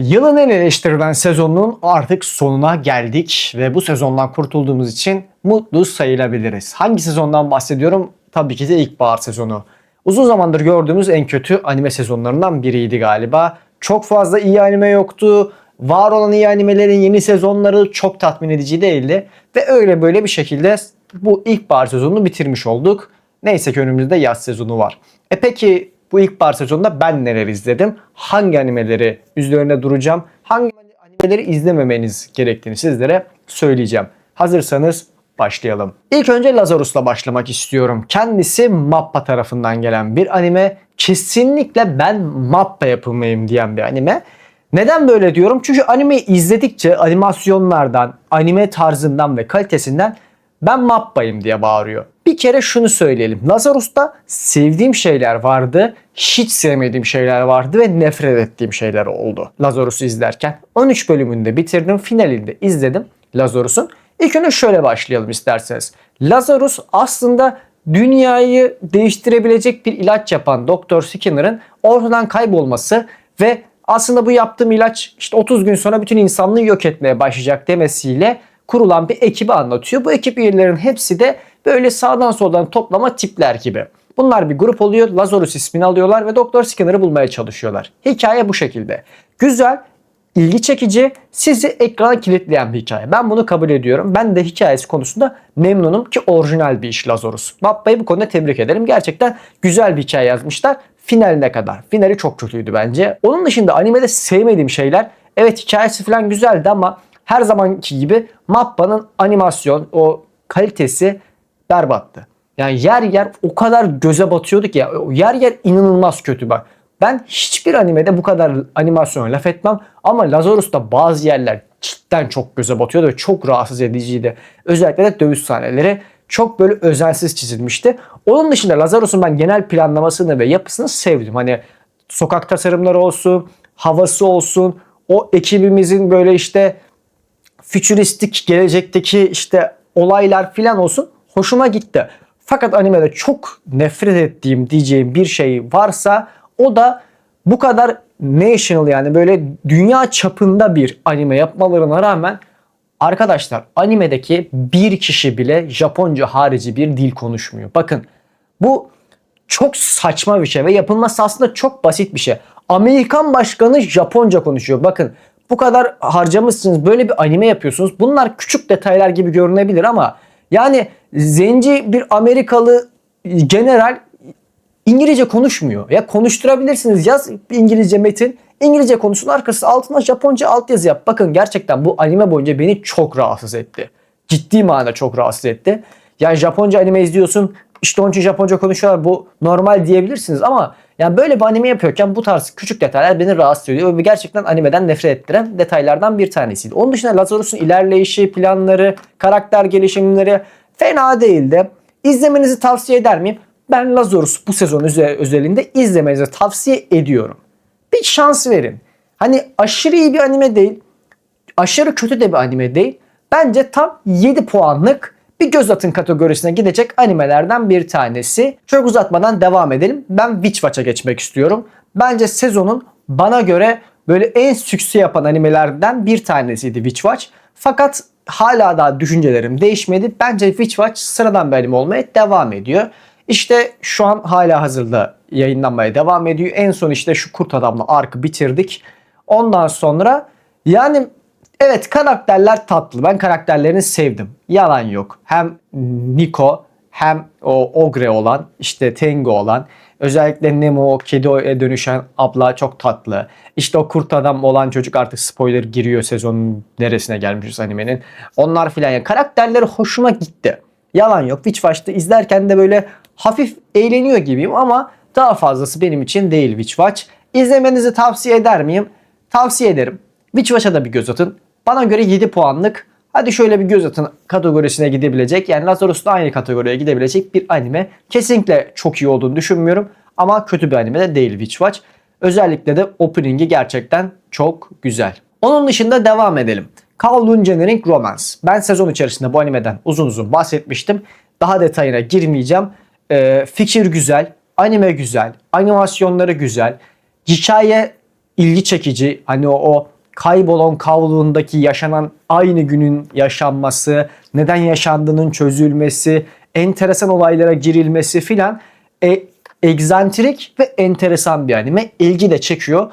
Yılın en eleştirilen sezonunun artık sonuna geldik ve bu sezondan kurtulduğumuz için mutlu sayılabiliriz. Hangi sezondan bahsediyorum? Tabii ki de ilkbahar sezonu. Uzun zamandır gördüğümüz en kötü anime sezonlarından biriydi galiba. Çok fazla iyi anime yoktu. Var olan iyi animelerin yeni sezonları çok tatmin edici değildi. Ve öyle böyle bir şekilde bu ilkbahar sezonunu bitirmiş olduk. Neyse ki önümüzde yaz sezonu var. E peki bu ilkbahar sezonunda ben neler izledim? Hangi animeleri üzerine duracağım? Hangi animeleri izlememeniz gerektiğini sizlere söyleyeceğim. Hazırsanız başlayalım. İlk önce Lazarus'la başlamak istiyorum. Kendisi Mappa tarafından gelen bir anime. Kesinlikle ben Mappa yapımıyım diyen bir anime. Neden böyle diyorum? Çünkü animeyi izledikçe animasyonlardan, anime tarzından ve kalitesinden ben Mappa'yım diye bağırıyor. Bir kere şunu söyleyelim. Lazarus'ta sevdiğim şeyler vardı, hiç sevmediğim şeyler vardı ve nefret ettiğim şeyler oldu. Lazarus'u izlerken 13 bölümünde bitirdim, finalinde izledim Lazarus'un. İlk önce şöyle başlayalım isterseniz. Lazarus aslında dünyayı değiştirebilecek bir ilaç yapan Doktor Skinner'ın ortadan kaybolması ve aslında bu yaptığım ilaç işte 30 gün sonra bütün insanlığı yok etmeye başlayacak demesiyle kurulan bir ekibi anlatıyor. Bu ekip üyelerinin hepsi de böyle sağdan soldan toplama tipler gibi. Bunlar bir grup oluyor. Lazarus ismini alıyorlar ve Doktor Skinner'ı bulmaya çalışıyorlar. Hikaye bu şekilde. Güzel, ilgi çekici, sizi ekrana kilitleyen bir hikaye. Ben bunu kabul ediyorum. Ben de hikayesi konusunda memnunum ki orijinal bir iş Lazarus. Mappa'yı bu konuda tebrik ederim. Gerçekten güzel bir hikaye yazmışlar. Finaline kadar. Finali çok kötüydü bence. Onun dışında animede sevmediğim şeyler evet hikayesi falan güzeldi ama her zamanki gibi Mappa'nın animasyon o kalitesi berbattı. Yani yer yer o kadar göze batıyordu ki ya, yer yer inanılmaz kötü bak. Ben hiçbir animede bu kadar animasyona laf etmem ama Lazarus'ta bazı yerler cidden çok göze batıyordu ve çok rahatsız ediciydi. Özellikle de dövüş sahneleri çok böyle özensiz çizilmişti. Onun dışında Lazarus'un ben genel planlamasını ve yapısını sevdim. Hani sokak tasarımları olsun, havası olsun, o ekibimizin böyle işte fütüristik gelecekteki işte olaylar filan olsun hoşuma gitti. Fakat animede çok nefret ettiğim diyeceğim bir şey varsa o da bu kadar national yani böyle dünya çapında bir anime yapmalarına rağmen arkadaşlar animedeki bir kişi bile Japonca harici bir dil konuşmuyor. Bakın bu çok saçma bir şey ve yapılması aslında çok basit bir şey. Amerikan başkanı Japonca konuşuyor. Bakın bu kadar harcamışsınız böyle bir anime yapıyorsunuz. Bunlar küçük detaylar gibi görünebilir ama yani zenci bir Amerikalı general İngilizce konuşmuyor. Ya konuşturabilirsiniz. Yaz İngilizce metin. İngilizce konuşun arkası altına Japonca altyazı yap. Bakın gerçekten bu anime boyunca beni çok rahatsız etti. Ciddi manada çok rahatsız etti. Yani Japonca anime izliyorsun. İşte onun için Japonca konuşuyorlar. Bu normal diyebilirsiniz ama yani böyle bir anime yapıyorken bu tarz küçük detaylar beni rahatsız ediyor ve gerçekten animeden nefret ettiren detaylardan bir tanesiydi. Onun dışında Lazarus'un ilerleyişi, planları, karakter gelişimleri fena değildi. İzlemenizi tavsiye eder miyim? Ben Lazarus bu sezon özelinde izlemenizi tavsiye ediyorum. Bir şans verin. Hani aşırı iyi bir anime değil. Aşırı kötü de bir anime değil. Bence tam 7 puanlık bir göz atın kategorisine gidecek animelerden bir tanesi. Çok uzatmadan devam edelim. Ben Witch Watch'a geçmek istiyorum. Bence sezonun bana göre böyle en sükse yapan animelerden bir tanesiydi Witch Watch. Fakat hala daha düşüncelerim değişmedi. Bence Witch Watch sıradan bir anime olmaya devam ediyor. İşte şu an hala hazırda yayınlanmaya devam ediyor. En son işte şu Kurt Adam'la arkı bitirdik. Ondan sonra yani evet karakterler tatlı. Ben karakterlerini sevdim. Yalan yok. Hem Nico hem o Ogre olan işte Tengu olan özellikle Nemo kediye dönüşen abla çok tatlı. İşte o kurt adam olan çocuk artık spoiler giriyor sezonun neresine gelmişiz animenin. Onlar filan yani karakterleri hoşuma gitti. Yalan yok. Witch Watch'ta izlerken de böyle hafif eğleniyor gibiyim ama daha fazlası benim için değil Witch Watch. İzlemenizi tavsiye eder miyim? Tavsiye ederim. Witch Watch'a da bir göz atın. Bana göre 7 puanlık. Hadi şöyle bir göz atın kategorisine gidebilecek. Yani Lazarus'la aynı kategoriye gidebilecek bir anime. Kesinlikle çok iyi olduğunu düşünmüyorum. Ama kötü bir anime de değil Witch Watch. Özellikle de opening'i gerçekten çok güzel. Onun dışında devam edelim. Kowloon Generic Romance. Ben sezon içerisinde bu animeden uzun uzun bahsetmiştim. Daha detayına girmeyeceğim. Ee, fikir güzel, anime güzel, animasyonları güzel, hikaye ilgi çekici. Hani o, o kaybolan kavluğundaki yaşanan aynı günün yaşanması, neden yaşandığının çözülmesi, enteresan olaylara girilmesi filan e, egzantrik ve enteresan bir anime. İlgi de çekiyor.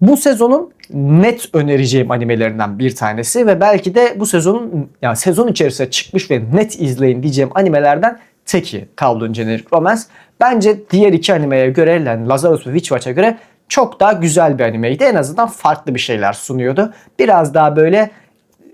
Bu sezonun net önereceğim animelerinden bir tanesi ve belki de bu sezonun yani sezon içerisinde çıkmış ve net izleyin diyeceğim animelerden teki Kowloon Generic Romance. Bence diğer iki animeye göre yani Lazarus ve Witch Watch'a göre çok daha güzel bir animeydi. En azından farklı bir şeyler sunuyordu. Biraz daha böyle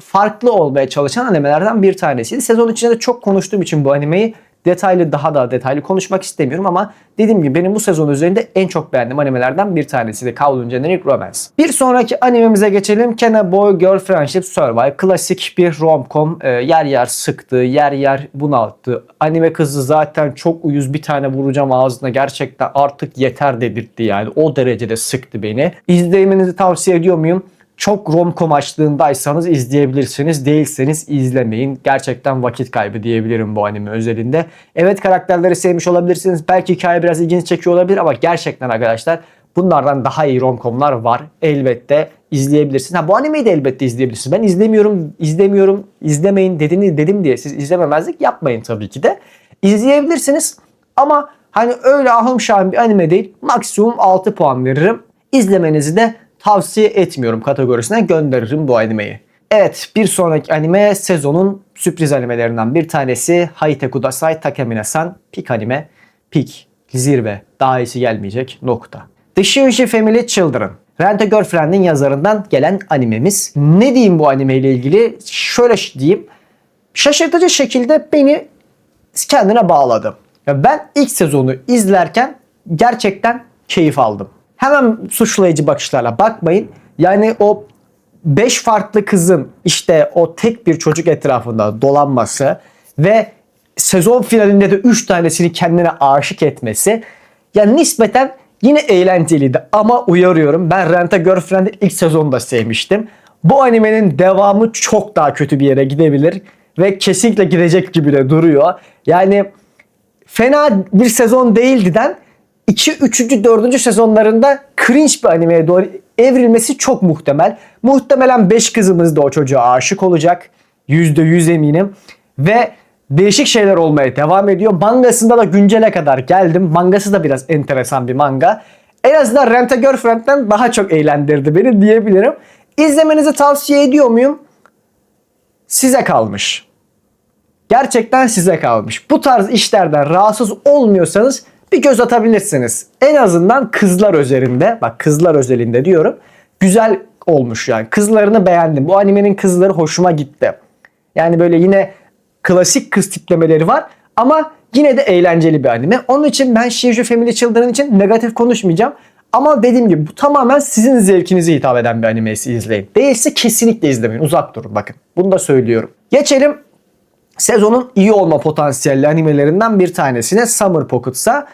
farklı olmaya çalışan animelerden bir tanesiydi. Sezon içinde de çok konuştuğum için bu animeyi detaylı daha da detaylı konuşmak istemiyorum ama dediğim gibi benim bu sezon üzerinde en çok beğendiğim animelerden bir tanesi de Kowloon Generic Romance. Bir sonraki animemize geçelim. Can a Boy Girl Friendship Survive. Klasik bir romcom. Ee, yer yer sıktı, yer yer bunalttı. Anime kızı zaten çok uyuz bir tane vuracağım ağzına. Gerçekten artık yeter dedirtti yani. O derecede sıktı beni. İzlemenizi tavsiye ediyor muyum? Çok romcom açlığındaysanız izleyebilirsiniz. Değilseniz izlemeyin. Gerçekten vakit kaybı diyebilirim bu anime özelinde. Evet karakterleri sevmiş olabilirsiniz. Belki hikaye biraz ilginizi çekiyor olabilir ama gerçekten arkadaşlar bunlardan daha iyi romcomlar var. Elbette izleyebilirsiniz. Ha bu animeyi de elbette izleyebilirsiniz. Ben izlemiyorum, izlemiyorum, izlemeyin dediğini dedim diye siz izlememezlik yapmayın tabii ki de. İzleyebilirsiniz ama hani öyle ahım şahım bir anime değil. Maksimum 6 puan veririm. İzlemenizi de tavsiye etmiyorum kategorisine gönderirim bu animeyi. Evet bir sonraki anime sezonun sürpriz animelerinden bir tanesi Haite Kudasai Takemine-san Pik anime. Pik zirve daha iyisi gelmeyecek nokta. The Shouji Family Children. Rent a Girlfriend'in yazarından gelen animemiz. Ne diyeyim bu anime ile ilgili? Şöyle diyeyim. Şaşırtıcı şekilde beni kendine bağladı. Ya ben ilk sezonu izlerken gerçekten keyif aldım hemen suçlayıcı bakışlarla bakmayın. Yani o 5 farklı kızın işte o tek bir çocuk etrafında dolanması ve sezon finalinde de 3 tanesini kendine aşık etmesi yani nispeten yine eğlenceliydi ama uyarıyorum ben Renta Girlfriend'i ilk sezonda sevmiştim. Bu animenin devamı çok daha kötü bir yere gidebilir ve kesinlikle gidecek gibi de duruyor. Yani fena bir sezon değildiden 2, 3. 4. sezonlarında cringe bir animeye doğru evrilmesi çok muhtemel. Muhtemelen 5 kızımız da o çocuğa aşık olacak. %100 eminim. Ve değişik şeyler olmaya devam ediyor. Mangasında da güncele kadar geldim. Mangası da biraz enteresan bir manga. En azından Rent a Girlfriend'den daha çok eğlendirdi beni diyebilirim. İzlemenizi tavsiye ediyor muyum? Size kalmış. Gerçekten size kalmış. Bu tarz işlerden rahatsız olmuyorsanız bir göz atabilirsiniz. En azından kızlar özelinde, bak kızlar özelinde diyorum. Güzel olmuş yani. Kızlarını beğendim. Bu animenin kızları hoşuma gitti. Yani böyle yine klasik kız tiplemeleri var ama yine de eğlenceli bir anime. Onun için ben Shoujo Family Children için negatif konuşmayacağım. Ama dediğim gibi bu tamamen sizin zevkinize hitap eden bir animesi izleyin. Değilse kesinlikle izlemeyin. Uzak durun bakın. Bunu da söylüyorum. Geçelim sezonun iyi olma potansiyelli animelerinden bir tanesine Summer Pocket'sa.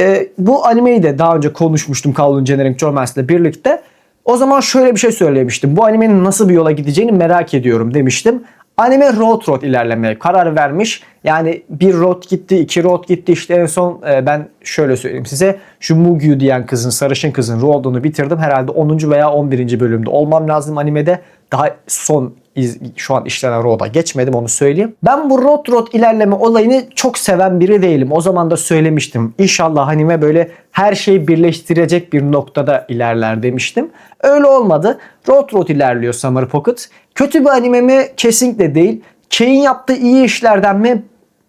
E, bu animeyi de daha önce konuşmuştum Kowloon Generic Romance ile birlikte. O zaman şöyle bir şey söylemiştim. Bu animenin nasıl bir yola gideceğini merak ediyorum demiştim. Anime road road ilerlemeye karar vermiş. Yani bir road gitti, iki road gitti. İşte en son e, ben şöyle söyleyeyim size. Şu Mugyu diyen kızın, sarışın kızın road'unu bitirdim. Herhalde 10. veya 11. bölümde olmam lazım animede. Daha son iz, şu an işlenen road'a geçmedim onu söyleyeyim. Ben bu road road ilerleme olayını çok seven biri değilim. O zaman da söylemiştim. İnşallah anime böyle her şeyi birleştirecek bir noktada ilerler demiştim. Öyle olmadı. Road road ilerliyor Summer Pocket. Kötü bir anime mi? Kesinlikle değil. Kane yaptığı iyi işlerden mi?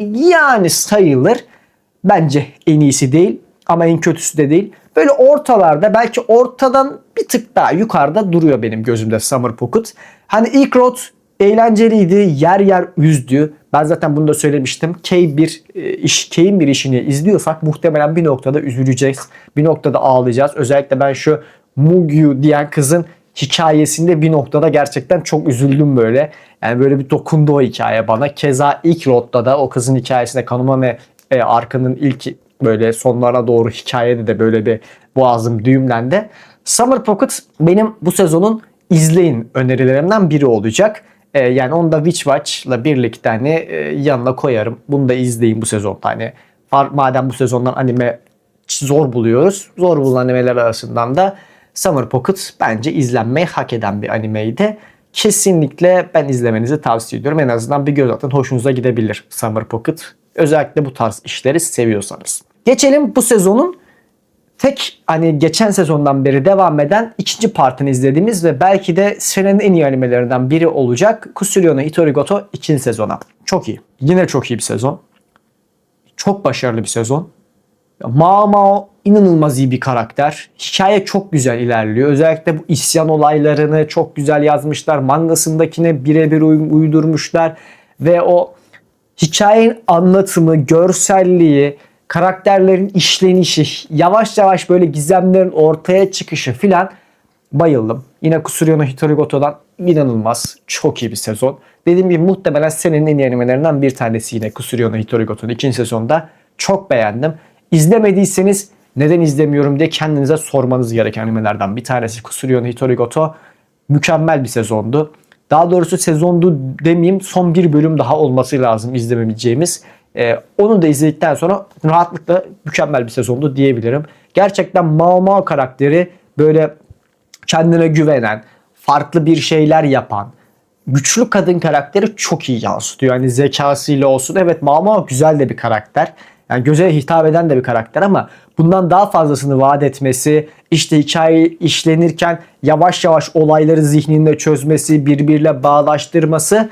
Yani sayılır. Bence en iyisi değil ama en kötüsü de değil. Böyle ortalarda belki ortadan bir tık daha yukarıda duruyor benim gözümde Summer Pocket. Hani ilk rot eğlenceliydi, yer yer üzdü. Ben zaten bunu da söylemiştim. Kay bir e, iş, Kay'in bir işini izliyorsak muhtemelen bir noktada üzüleceğiz. Bir noktada ağlayacağız. Özellikle ben şu Mugyu diyen kızın hikayesinde bir noktada gerçekten çok üzüldüm böyle. Yani böyle bir dokundu o hikaye bana. Keza ilk rotta da o kızın hikayesinde Kanuma ve e, Arka'nın ilk böyle sonlara doğru hikayede de böyle bir boğazım düğümlendi. Summer Pocket benim bu sezonun izleyin önerilerimden biri olacak. Ee, yani onu da Witch Watch'la birlikte hani e, yanına koyarım. Bunu da izleyin bu sezon. Hani madem bu sezondan anime zor buluyoruz. Zor bulunan animeler arasından da Summer Pocket bence izlenmeyi hak eden bir animeydi. Kesinlikle ben izlemenizi tavsiye ediyorum. En azından bir göz atın hoşunuza gidebilir Summer Pocket. Özellikle bu tarz işleri seviyorsanız. Geçelim bu sezonun tek hani geçen sezondan beri devam eden ikinci partını izlediğimiz ve belki de senenin en iyi animelerinden biri olacak Kusurio no Hitorigoto ikinci sezona. Çok iyi. Yine çok iyi bir sezon. Çok başarılı bir sezon. Mao Mao inanılmaz iyi bir karakter. Hikaye çok güzel ilerliyor. Özellikle bu isyan olaylarını çok güzel yazmışlar. Mangasındakine birebir uy- uydurmuşlar. Ve o hikayenin anlatımı, görselliği, karakterlerin işlenişi, yavaş yavaş böyle gizemlerin ortaya çıkışı filan bayıldım. Yine Kusurio no Hitorigoto'dan inanılmaz, çok iyi bir sezon. Dediğim gibi muhtemelen senenin en iyi animelerinden bir tanesi yine Kusurio no Hitorigoto'nun ikinci sezonda. Çok beğendim. İzlemediyseniz neden izlemiyorum diye kendinize sormanız gereken animelerden bir tanesi Kusurio no Hitorigoto. Mükemmel bir sezondu. Daha doğrusu sezondu demeyeyim son bir bölüm daha olması lazım izlemeyeceğimiz. Ee, onu da izledikten sonra rahatlıkla mükemmel bir sezondu diyebilirim. Gerçekten Mao Mao karakteri böyle kendine güvenen, farklı bir şeyler yapan, güçlü kadın karakteri çok iyi yansıtıyor. Yani zekasıyla olsun. Evet Mao Mao güzel de bir karakter. Yani göze hitap eden de bir karakter ama bundan daha fazlasını vaat etmesi, işte hikaye işlenirken yavaş yavaş olayları zihninde çözmesi, birbiriyle bağlaştırması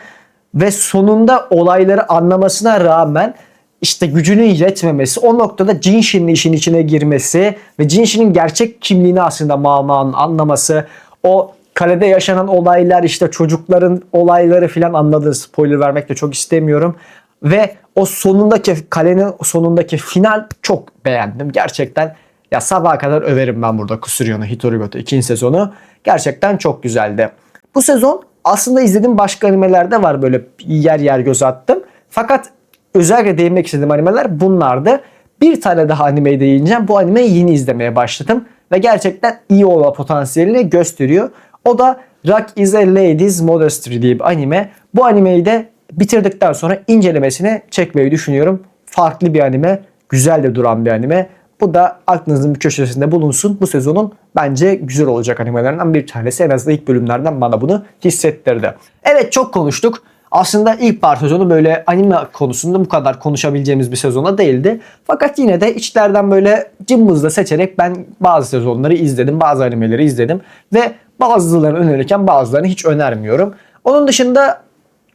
ve sonunda olayları anlamasına rağmen işte gücünün yetmemesi, o noktada Jinshin'in işin içine girmesi ve Jinshin'in gerçek kimliğini aslında Mao Mao'nun anlaması, o kalede yaşanan olaylar işte çocukların olayları filan anladınız. Spoiler vermek de çok istemiyorum. Ve o sonundaki kalenin sonundaki final çok beğendim. Gerçekten ya sabaha kadar överim ben burada Kusurio'nu Hitorigoto ikinci sezonu. Gerçekten çok güzeldi. Bu sezon aslında izlediğim başka animelerde var böyle yer yer göz attım. Fakat özellikle değinmek istediğim animeler bunlardı. Bir tane daha animeyi değineceğim. Bu animeyi yeni izlemeye başladım. Ve gerçekten iyi olma potansiyelini gösteriyor. O da Rock is a Ladies Modesty diye bir anime. Bu animeyi de bitirdikten sonra incelemesini çekmeyi düşünüyorum. Farklı bir anime, güzel de duran bir anime. Bu da aklınızın bir köşesinde bulunsun. Bu sezonun bence güzel olacak animelerinden bir tanesi. En azından ilk bölümlerden bana bunu hissettirdi. Evet çok konuştuk. Aslında ilk part sezonu böyle anime konusunda bu kadar konuşabileceğimiz bir sezona değildi. Fakat yine de içlerden böyle cımbızla seçerek ben bazı sezonları izledim, bazı animeleri izledim ve bazılarını önerirken bazılarını hiç önermiyorum. Onun dışında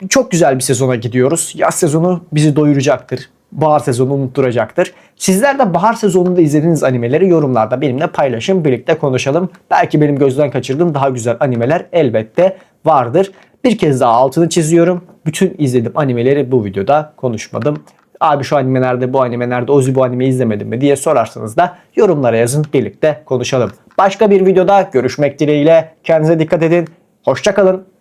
çok güzel bir sezona gidiyoruz. Yaz sezonu bizi doyuracaktır. Bahar sezonu unutturacaktır. Sizler de bahar sezonunda izlediğiniz animeleri yorumlarda benimle paylaşın. Birlikte konuşalım. Belki benim gözden kaçırdığım daha güzel animeler elbette vardır. Bir kez daha altını çiziyorum. Bütün izlediğim animeleri bu videoda konuşmadım. Abi şu anime nerede, bu anime nerede, Ozi bu animeyi izlemedin mi diye sorarsanız da yorumlara yazın. Birlikte konuşalım. Başka bir videoda görüşmek dileğiyle. Kendinize dikkat edin. Hoşçakalın.